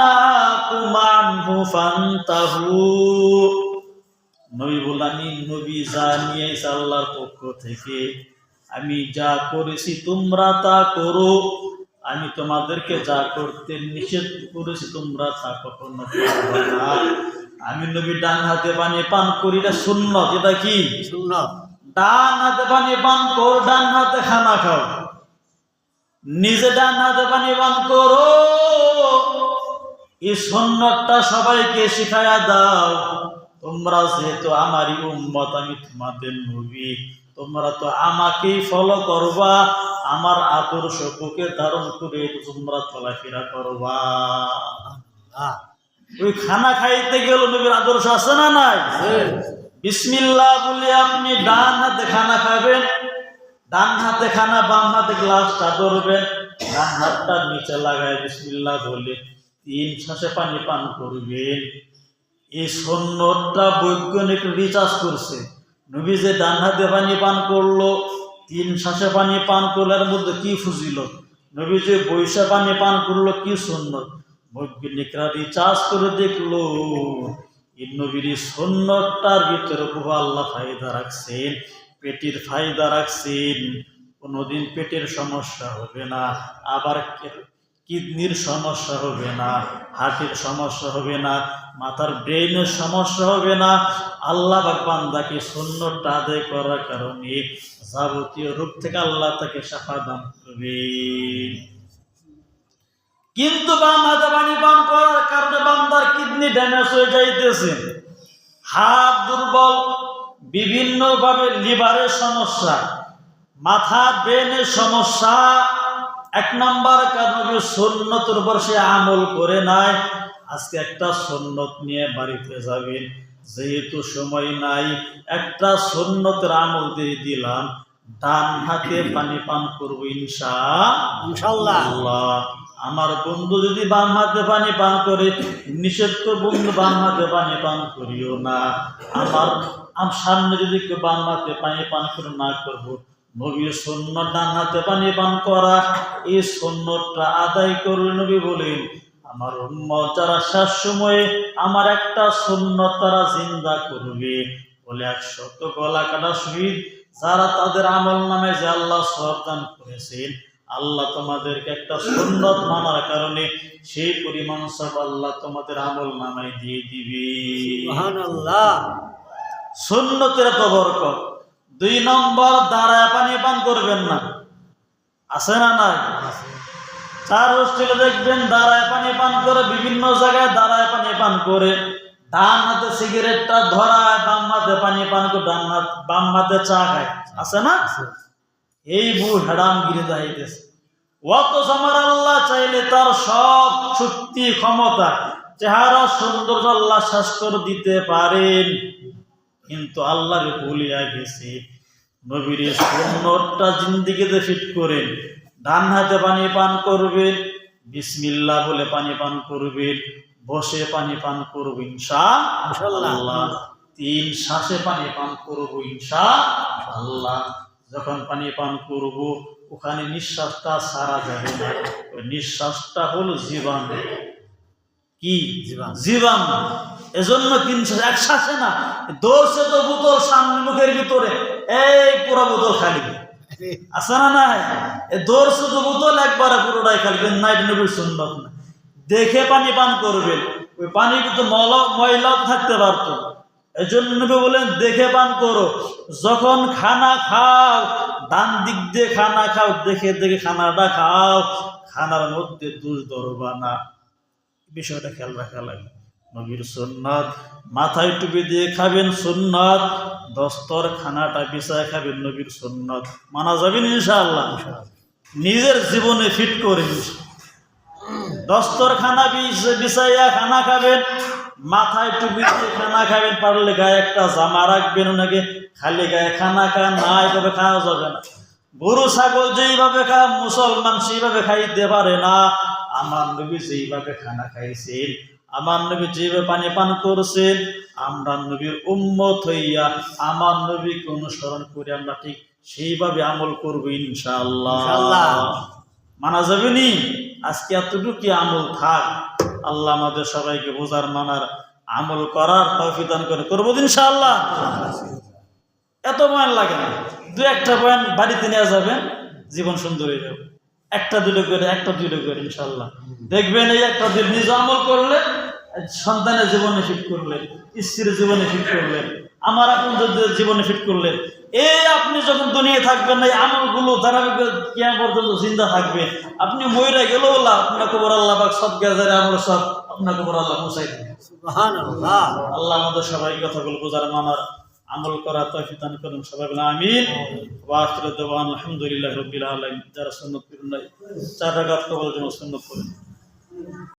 নাহাকুম আনহু ফান্তাহু। নবী নবী যা নিয়ে আল্লাহর পক্ষ থেকে আমি যা করেছি তোমরা তা করো। আমি তোমাদেরকে যা করতে নিষেধ করেছি তোমরা তা কখনো করবে না। আমি নবী ডান হাতে পানি পান করি না শূন্য এটা কি? সুন্নত। ডান হাতে পানি পান কর ডান হাতে খানা খাও। নিজে ডান হাতে পানি পান করো। এই সন্ন্যতটা সবাইকে শিখায়া দাও। তোমরা যেহেতু আমারই উম্মত আমি তোমাদের নবী তোমরা তো আমাকেই ফলো করবা। আমার আদর্শ আদর্শকে ধারণ করে তোমরা চলাফেরা করবা। ওই খানা খাইতে গেল নবীর আদর্শ আছে না নাই? বিসমিল্লাহ বলে আপনি ডান হাতে খানা খাবেন ডান হাতে খানা বাম হাতে গ্লাসটা ধরবেন ডান হাতটা নিচে লাগায় বিসমিল্লাহ বলে। তিন শ্বাসে পানি পান করবেন। এই সন্ন্যতটা বৈজ্ঞানিক রিচার্জ করছে। নবী যে ডান হাতে পানি পান করল, তিন শ্বাসে পানি পান করল এর মধ্যে কি ফুজিল? নবী যে বৈশা পানি পান করল, কি সুন্নত বৈজ্ঞানিকরা রিচার্জ করে দেখল নবীর এই সুন্নতটার ভিতরে বহু আল্লাহ ফায়দা রাখছেন, পেটের ফায়দা রাখছেন। কোনোদিন পেটের সমস্যা হবে না। আবার কিডনির সমস্যা হবে না, হার্টের সমস্যা হবে না, মাথার ব্রেইনের সমস্যা হবে না। আল্লাহ বান্দাকে সুন্নতটা আদায় করার কারণে যাবতীয় রূপ থেকে আল্লাহ তাকে সাফা দান করবে। কিন্তু বাম হাতে পানি পান করার কারণে বান্দার কিডনি ড্যামেজ হয়ে যাইতেছে। হাত দুর্বল বিভিন্ন ভাবে লিভারের সমস্যা, মাথা ব্রেনের সমস্যা এক নাম্বার কারণ সন্ন্যতের উপর সে আমল করে নাই। আজকে একটা সন্ন্যত নিয়ে বাড়িতে যাবেন। যেহেতু সময় নাই একটা সন্ন্যতের আমল দিয়ে দিলাম। ডান হাতে পানি পান করব ইনশা ইনশাল্লাহ আল্লাহ। আমার বন্ধু যদি বাম হাতে পানি পান করে নিষেধ বন্ধু বাম হাতে পানি পান করিও না। আমার আমার সামনে যদি কেউ বাম হাতে পানি পান করে না করব নবীর সৈন্য ডান হাতে পানি পান করা এই সৈন্যটা আদায় করে নবী বলেন আমার উম্মত যারা শেষ সময়ে আমার একটা সৈন্য তারা জিন্দা করবে। বলে এক একশত গলা কাটা শহীদ যারা তাদের আমল নামে যে আল্লাহ সরদান করেছেন আল্লাহ তোমাদেরকে একটা সুন্নত মানার কারণে সেই পরিমাণ সব আল্লাহ তোমাদের আমল নামায় দিয়ে দিবে। সুন্নতের তো বরকত। দুই নম্বর দাঁড়ায় পানি পান করবেন না। আছে না নাই? চার হোস্টেলে দেখবেন দাঁড়ায় পানি পান করে, বিভিন্ন জায়গায় দাঁড়ায় পানি পান করে। ডান হাতে সিগারেটটা ধরায়, বাম হাতে পানি পান করে, ডান হাত, বাম হাতে চা খায়। আছে না? এই বু হেডাম গিরে যাইতেছে। অত আমার আল্লাহ চাইলে তার সব শক্তি ক্ষমতা, চেহারা সৌন্দর্য আল্লাহ করে দিতে পারেন। কিন্তু আল্লাহরে ভুলিয়া গেছে নবীর সুন্নতটা জিন্দিগিতে ফিট করেন। ডান হাতে পানি পান করবেন বিসমিল্লা বলে পানি পান করবেন বসে পানি পান করব ইনশা আল্লাহ। তিন শ্বাসে পানি পান করব ইনশা আল্লাহ। যখন পানি পান করব ওখানে নিঃশ্বাসটা সারা যাবে না। ওই নিঃশ্বাসটা হলো জীবাণু কি। জীবাণু এজন্য তিন শ্বাস এক শ্বাসে না দোষে তো বোতল সামনে মুখের ভিতরে এই পুরো বোতল খালি। আছে না নাই? শুধু বোতল একবারে পুরোটাই খালি কিন্তু নাইট নবীর না। দেখে পানি পান করবেন ওই পানি কিন্তু মল- ময়লাও থাকতে পারতো। এই জন্য নবী বলেন দেখে পান করো। যখন খানা খাও ডান দিক দিয়ে খানা খাও দেখে দেখে খানাটা খাও খানার মধ্যে দুষ ধরবা না। বিষয়টা খেয়াল রাখা লাগে নবীর সুন্নাত মাথায় টুপি দিয়ে খাবেন সুন্নাত দস্তর খানাটা বিছায় খাবেন নবীর সুন্নাত। মানা যাবেন ইনশাআল্লাহ। নিজের জীবনে ফিট করে দস্তর খানা বিছাইয়া খানা খাবেন মাথায় টুপি দিয়ে খানা খাবেন পারলে গায়ে একটা জামা রাখবেন ওনাকে খালি গায়ে খানা খান না এভাবে খাওয়া যাবে না। গরু ছাগল যেইভাবে খা মুসলমান সেইভাবে খাইতে পারে না। আমার নবী যেইভাবে খানা খাইছেন আমার নবী যেভাবে পানি পান করছেন আমরা নবীর উম্মত হইয়া আমার নবীকে অনুসরণ করে আমরা ঠিক সেইভাবে আমল করব ইনশাআল্লাহ। মানা যাবে নি? আজকে এতটুকু আমল থাক। আল্লাহ আমাদের সবাইকে বোঝার মানার আমল করার তৌফিক দান করে। করব ইনশাআল্লাহ? এত বয়ান লাগে না। দু একটা বয়ান বাড়িতে নিয়ে যাবেন জীবন সুন্দর হয়ে যাবে। একটা দুটো করে একটা দুটো করে ইনশাল্লাহ দেখবেন এই একটা দিন নিজ আমল করলে সন্তানের জীবনে ফিট করলেন স্ত্রীর জীবনে ফিট করলেন আমার আপন জীবনে ফিট করলেন। এই আপনি যখন দুনিয়া থাকবেন এই আমলগুলো ধারাবাহিক কিয়া পর্যন্ত জিন্দা থাকবে। আপনি ময়রা গেলেও আল্লাহ আপনার কবর আল্লাহ বাক সব গেজারে আমল সব আপনার কবর আল্লাহ পৌঁছাই দেবে আল্লাহ আমাদের সবাই কথাগুলো বোঝার মানার আমল করা তৌফিক দান করুন সবাই বলে আমিন। ওয়া আখিরু দাওয়ানা আলহামদুলিল্লাহি রাব্বিল আলামিন। যারা সুন্নাত পূরণ নাই চার রাকাত কবল জন্য সুন্নাত পড়েন।